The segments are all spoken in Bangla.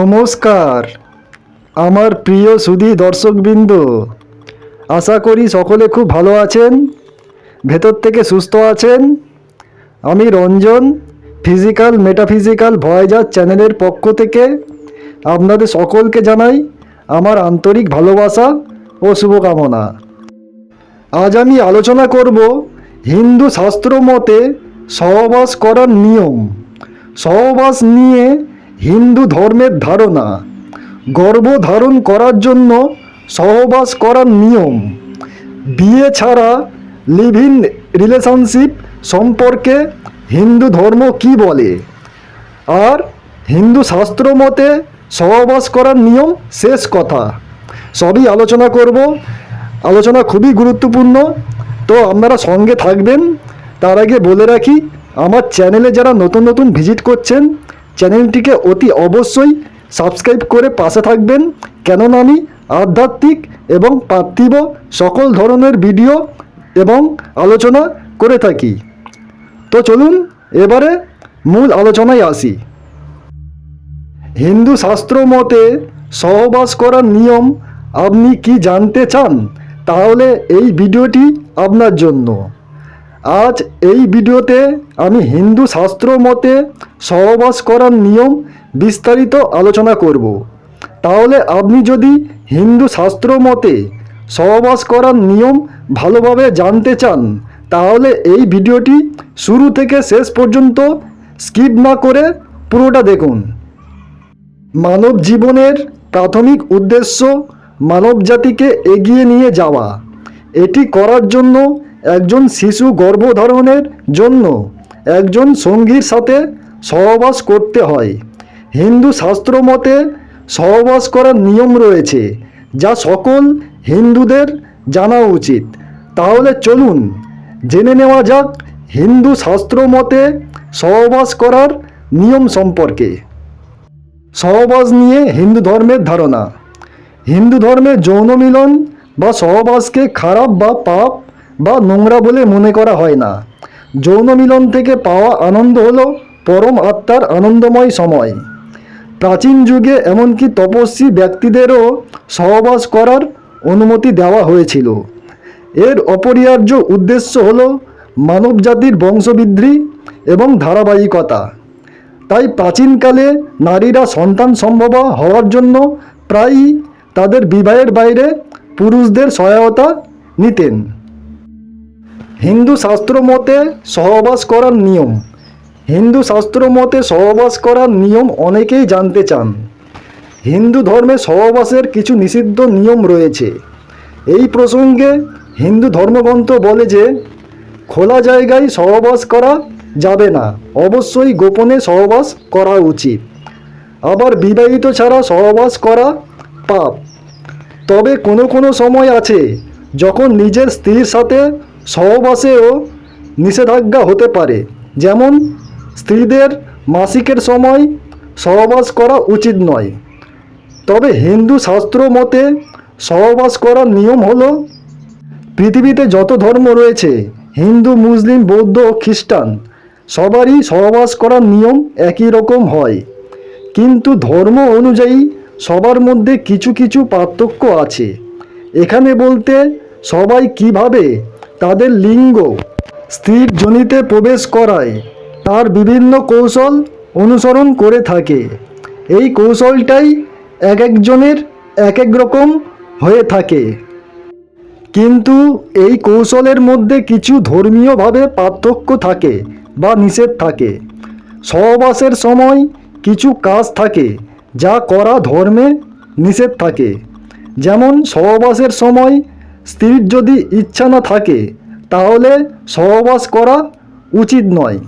নমস্কার। আমার প্রিয় সুধি দর্শকবৃন্দ, আশা করি সকলে খুব ভালো আছেন, ভেতর থেকে সুস্থ আছেন। আমি রঞ্জন ফিজিক্যাল মেটাফিজিক্যাল ভয়েজার চ্যানেলের পক্ষ থেকে আপনাদের সকলকে জানাই আমার আন্তরিক ভালোবাসা ও শুভকামনা। আজ আমি আলোচনা করব হিন্দু শাস্ত্র মতে সহবাস করার নিয়ম। সহবাস নিয়ে হিন্দু ধর্মের ধারণা গর্ভধারণ করার জন্য সহবাস করার নিয়ম। বিয়ে ছাড়া লিভ ইন রিলেশনশিপ সম্পর্কে হিন্দু ধর্ম কি বলে? আর হিন্দু শাস্ত্র মতে সহবাস করার নিয়ম শেষ কথা। সবই আলোচনা করব। আলোচনা খুবই গুরুত্বপূর্ণ। তো আপনারা সঙ্গে থাকবেন। তার আগে বলে রাখি, আমার চ্যানেলে যারা নতুন নতুন ভিজিট করছেন চ্যানেলটিকে অতি অবশ্যই সাবস্ক্রাইব করে পাশে থাকবেন। কেননা আমি আধ্যাত্মিক এবং পার্থিব সকল ধরনের ভিডিও এবং আলোচনা করে থাকি। তো চলুন, এবারে মূল আলোচনায় আসি। হিন্দু শাস্ত্র মতে সহবাস করার নিয়ম আপনি কি জানতে চান? তাহলে এই ভিডিওটি আপনার জন্য। আজ এই ভিডিওতে আমি হিন্দু শাস্ত্র মতে সহবাস করার নিয়ম বিস্তারিত আলোচনা করব। তাহলে আপনি যদি হিন্দু শাস্ত্র মতে সহবাস করার নিয়ম ভালোভাবে জানতে চান, তাহলে এই ভিডিওটি শুরু থেকে শেষ পর্যন্ত স্কিপ না করে পুরোটা দেখুন। মানব জীবনের প্রাথমিক উদ্দেশ্য মানবজাতিকে এগিয়ে নিয়ে যাওয়া। এটি করার জন্য একজন শিশু গর্ভধারণের জন্য একজন সঙ্গীর সাথে সহবাস করতে হয়। হিন্দু শাস্ত্র মতে সহবাস করার নিয়ম রয়েছে, যা সকল হিন্দুদের জানা উচিত। তাহলে চলুন জেনে নেওয়া যাক হিন্দু শাস্ত্র মতে সহবাস করার নিয়ম সম্পর্কে। সহবাস নিয়ে হিন্দু ধর্মের ধারণা। হিন্দু ধর্মে যৌন মিলন বা সহবাসকে খারাপ বা পাপ বা নোংরা বলে মনে করা হয় না। যৌন মিলন থেকে পাওয়া আনন্দ হল পরম আত্মার আনন্দময় সময়। প্রাচীন যুগে এমনকি তপস্বী ব্যক্তিদেরও সহবাস করার অনুমতি দেওয়া হয়েছিল। এর অপরিহার্য উদ্দেশ্য হল মানবজাতির বংশবৃদ্ধি এবং ধারাবাহিকতা। তাই প্রাচীনকালে নারীরা সন্তান সম্ভবা হওয়ার জন্য প্রায়ই তাদের বিবাহের বাইরে পুরুষদের সহায়তা নিতেন। হিন্দু শাস্ত্র মতে সহবাস করার নিয়ম। হিন্দু শাস্ত্র মতে সহবাস করার নিয়ম অনেকেই জানতে চান। হিন্দু ধর্মে সহবাসের কিছু নিষিদ্ধ নিয়ম রয়েছে। এই প্রসঙ্গে হিন্দু ধর্মগ্রন্থ বলে যে, খোলা জায়গায় সহবাস করা যাবে না, অবশ্যই গোপনে সহবাস করা উচিত। আবার বিবাহিত ছাড়া সহবাস করা পাপ। তবে কোনো কোনো সময় আছে যখন নিজের স্ত্রীর সাথে সহবাসেও নিষেধাজ্ঞা হতে পারে। যেমন, স্ত্রীদের মাসিকের সময় সহবাস করা উচিত নয়। তবে হিন্দু শাস্ত্র মতে সহবাস করার নিয়ম হল, পৃথিবীতে যত ধর্ম রয়েছে, হিন্দু, মুসলিম, বৌদ্ধ ও খ্রিস্টান, সবারই সহবাস করার নিয়ম একই রকম হয়। কিন্তু ধর্ম অনুযায়ী সবার মধ্যে কিছু কিছু পার্থক্য আছে। এখানে বলতে সবাই কীভাবে তাদের লিঙ্গ স্ত্রীর জনিতে প্রবেশ করায় তার বিভিন্ন কৌশল অনুসরণ করে থাকে। এই কৌশলটাই এক একজনের এক এক রকম হয়ে থাকে। কিন্তু এই কৌশলের মধ্যে কিছু ধর্মীয়ভাবে পার্থক্য থাকে বা নিষেধ থাকে। সহবাসের সময় কিছু কাজ থাকে যা করা ধর্মে নিষেধ থাকে। যেমন সহবাসের সময় স্ত্রীর যদি ইচ্ছা না থাকে, তাহলে সহবাস করা উচিত নয়।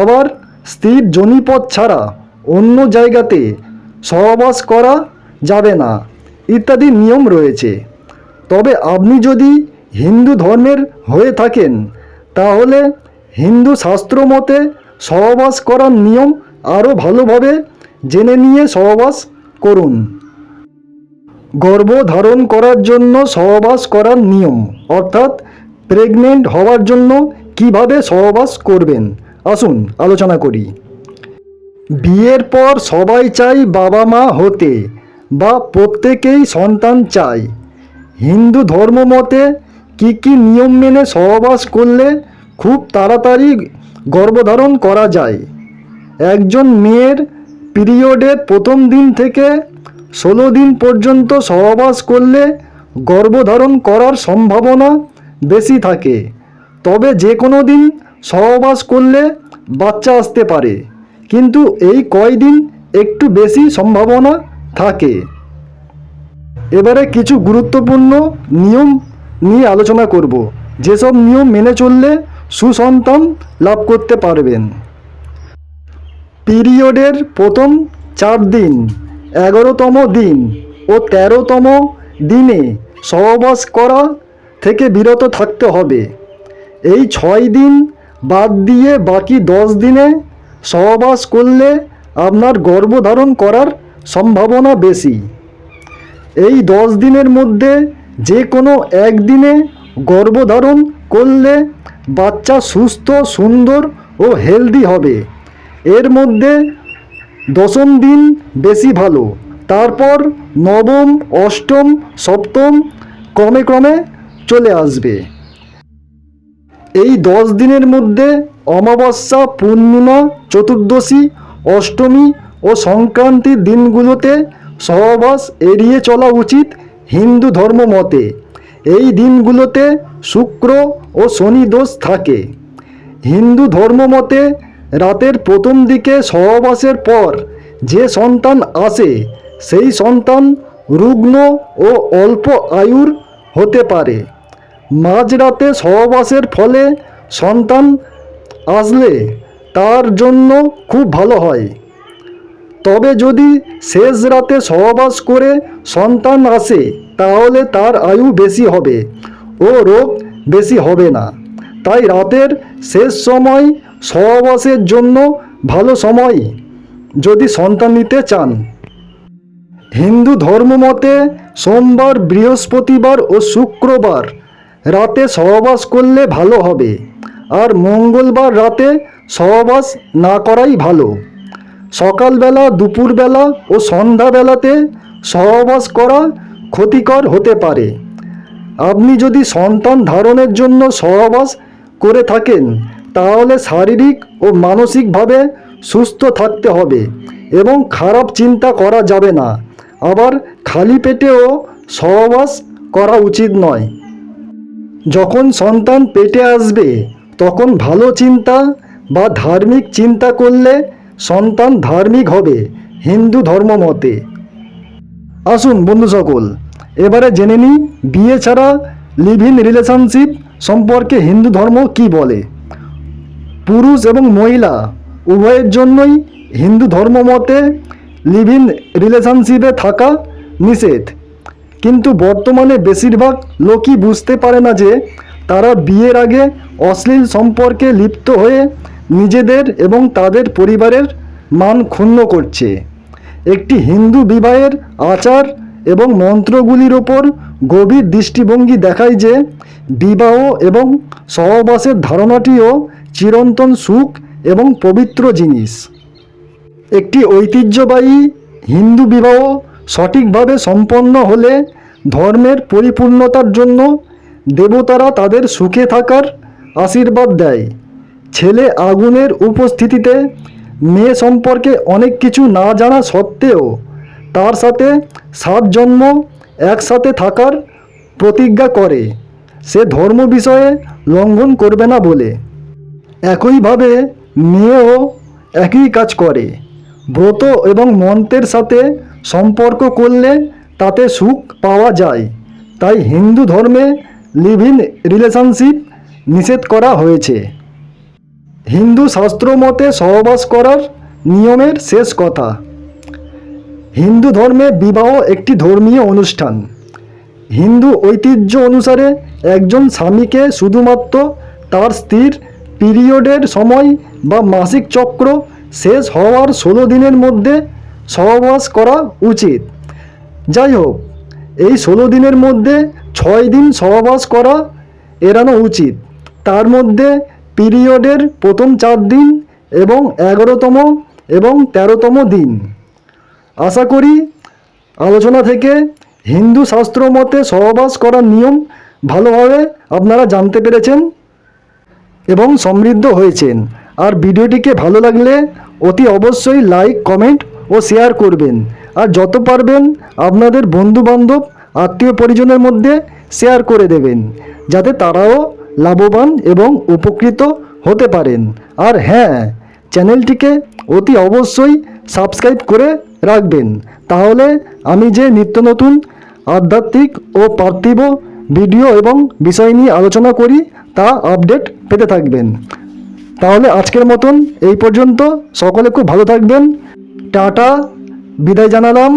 আবার স্ত্রীর জনিপথ ছাড়া অন্য জায়গাতে সহবাস করা যাবে না, ইত্যাদি নিয়ম রয়েছে। তবে আপনি যদি হিন্দু ধর্মের হয়ে থাকেন, তাহলে হিন্দু শাস্ত্র মতে সহবাস করার নিয়ম আরও ভালোভাবে জেনে নিয়ে সহবাস করুন। গর্ভধারণ করার জন্য সহবাস করার নিয়ম, অর্থাৎ প্রেগনেন্ট হওয়ার জন্য কীভাবে সহবাস করবেন? আসুন, আলোচনা করি। বিয়ের পর সবাই চাই বাবা মা হতে বা প্রত্যেকেই সন্তান চায় হিন্দু ধর্ম মতে কী কী নিয়ম মেনে সহবাস করলে খুব তাড়াতাড়ি গর্ভধারণ করা যায়? একজন মেয়ের পিরিয়ডের প্রথম দিন থেকে ষোলো দিন পর্যন্ত সহবাস করলে গর্ভধারণ করার সম্ভাবনা বেশি থাকে। তবে যে কোনো দিন সহবাস করলে বাচ্চা আসতে পারে। কিন্তু এই কয়দিন একটু বেশি সম্ভাবনা থাকে। এবারে কিছু গুরুত্বপূর্ণ নিয়ম নিয়ে আলোচনা করব। যেসব নিয়ম মেনে চললে সুসন্তান লাভ করতে পারবেন। পিরিয়ডের প্রথম চার দিন এগারোতম দিন ও তেরোতম দিনে সহবাস করা থেকে বিরত থাকতে হবে। এই ছয় দিন বাদ দিয়ে বাকি দশ দিনে সহবাস করলে আপনার গর্ভধারণ করার সম্ভাবনা বেশি। এই দশ দিনের মধ্যে যে কোনো একদিনে গর্ভধারণ করলে বাচ্চা সুস্থ, সুন্দর ও হেলদি হবে। এর মধ্যে দশম দিন বেশি ভালো। তারপর নবম, অষ্টম, সপ্তম ক্রমে ক্রমে চলে আসবে। এই দশ দিনের মধ্যে অমাবস্যা, পূর্ণিমা, চতুর্দশী, অষ্টমী ও সংক্রান্তির দিনগুলোতে সহবাস এড়িয়ে চলা উচিত হিন্দু ধর্ম মতে। এই দিনগুলোতে শুক্র ও শনি দোষ থাকে। হিন্দু ধর্ম মতে রাতের প্রথম দিকে সহবাসের পর যে সন্তান আসে, সেই সন্তান রুগ্ন ও অল্প আয়ুর হতে পারে। মাঝরাতে সহবাসের ফলে সন্তান আসলে তার জন্য খুব ভালো হয়। তবে যদি শেষ রাতে সহবাস করে সন্তান আসে, তাহলে তার আয়ু বেশি হবে ও রোগ বেশি হবে না। তাই রাতের শেষ সময় সহবাসের জন্য ভালো সময়, যদি সন্তান নিতে চান। হিন্দু ধর্মমতে সোমবার, বৃহস্পতিবার ও শুক্রবার রাতে সহবাস করলে ভালো হবে, আর মঙ্গলবার রাতে সহবাস না করাই ভালো। সকালবেলা, দুপুরবেলা ও সন্ধ্যাবেলাতে সহবাস করা ক্ষতিকর হতে পারে। আপনি যদি সন্তান ধারণের জন্য সহবাস করে থাকেন তাহলে শারীরিক ও মানসিকভাবে সুস্থ থাকতে হবে এবং খারাপ চিন্তা করা যাবে না। আবার খালি পেটেও সহবাস করা উচিত নয়। যখন সন্তান পেটে আসবে, তখন ভালো চিন্তা বা ধার্মিক চিন্তা করলে সন্তান ধার্মিক হবে, হিন্দু ধর্ম মতে। আসুন বন্ধু সকল, এবারে জেনে নিই, বিয়ে ছাড়া লিভ ইন রিলেশনশিপ সম্পর্কে হিন্দু ধর্ম কি বলে? পুরুষ এবং মহিলা, উভয়ের জন্যই হিন্দু ধর্ম মতে লিভ ইন রিলেশনশিপে থাকা নিষেধ। কিন্তু বর্তমানে বেশিরভাগ লোকই বুঝতে পারে না যে তারা বিয়ের আগে অশ্লীল সম্পর্কে লিপ্ত হয়ে নিজেদের এবং তাদের পরিবারের মান ক্ষুণ্ণ করছে। একটি হিন্দু বিবাহের আচার এবং মন্ত্রগুলির ওপর গভীর দৃষ্টিভঙ্গি দেখায় যে বিবাহ এবং সহবাসের ধারণাটিও চিরন্তন সুখ এবং পবিত্র জিনিস। একটি ঐতিহ্যবাহী হিন্দু বিবাহ সঠিকভাবে সম্পন্ন হলে ধর্মের পরিপূর্ণতার জন্য দেবতারা তাদের সুখে থাকার আশীর্বাদ দেয়। ছেলে আগুনের উপস্থিতিতে মেয়ে সম্পর্কে অনেক কিছু না জানা সত্ত্বেও তার সাথে সাত জন্ম একসাথে থাকার প্রতিজ্ঞা করে। সে ধর্ম বিষয়ে লঙ্ঘন করবে না বলে। একইভাবে মেয়েও একই কাজ করে। ব্রত এবং মন্ত্রের সাথে সম্পর্ক করলে তাতে সুখ পাওয়া যায়। তাই হিন্দু ধর্মে লিভ ইন রিলেশনশিপ নিষেধ করা হয়েছে। হিন্দু শাস্ত্র মতে সহবাস করার নিয়মের শেষ কথা। হিন্দু ধর্মে বিবাহ একটি ধর্মীয় অনুষ্ঠান। হিন্দু ঐতিহ্য অনুসারে একজন স্বামীকে শুধুমাত্র তার স্ত্রীর পিরিয়ডের সময় বা মাসিক চক্র শেষ হওয়ার ষোলো দিনের মধ্যে সহবাস করা উচিত। যাই হোক এই ষোলো দিনের মধ্যে ছয় দিন সহবাস করা এড়ানো উচিত। তার মধ্যে পিরিয়ডের প্রথম চার দিন এবং এগারোতম এবং তেরোতম দিন। আশা করি আলোচনা থেকে হিন্দু শাস্ত্র মতে সহবাস করার নিয়ম ভালোভাবে আপনারা জানতে পেরেছেন। এবং সমৃদ্ধ হয়েছেন। আর ভিডিওটিকে ভালো লাগলে অতি অবশ্যই লাইক, কমেন্ট ও শেয়ার করবেন। আর যত পারবেন আপনাদের বন্ধুবান্ধব, আত্মীয় পরিজনের মধ্যে শেয়ার করে দেবেন, যাতে তারাও লাভবান এবং উপকৃত হতে পারেন। আর হ্যাঁ চ্যানেলটিকে অতি অবশ্যই সাবস্ক্রাইব করে রাখবেন। তাহলে আমি যে নিত্য নতুন, আধ্যাত্মিক ও পার্থিব ভিডিও এবং বিষয় নিয়ে আলোচনা করি, তা আপডেট পেতে থাকবেন। তাহলে আজকের মতন এই পর্যন্ত। সকলে খুব ভালো থাকবেন। টাটা বিদায় জানালাম।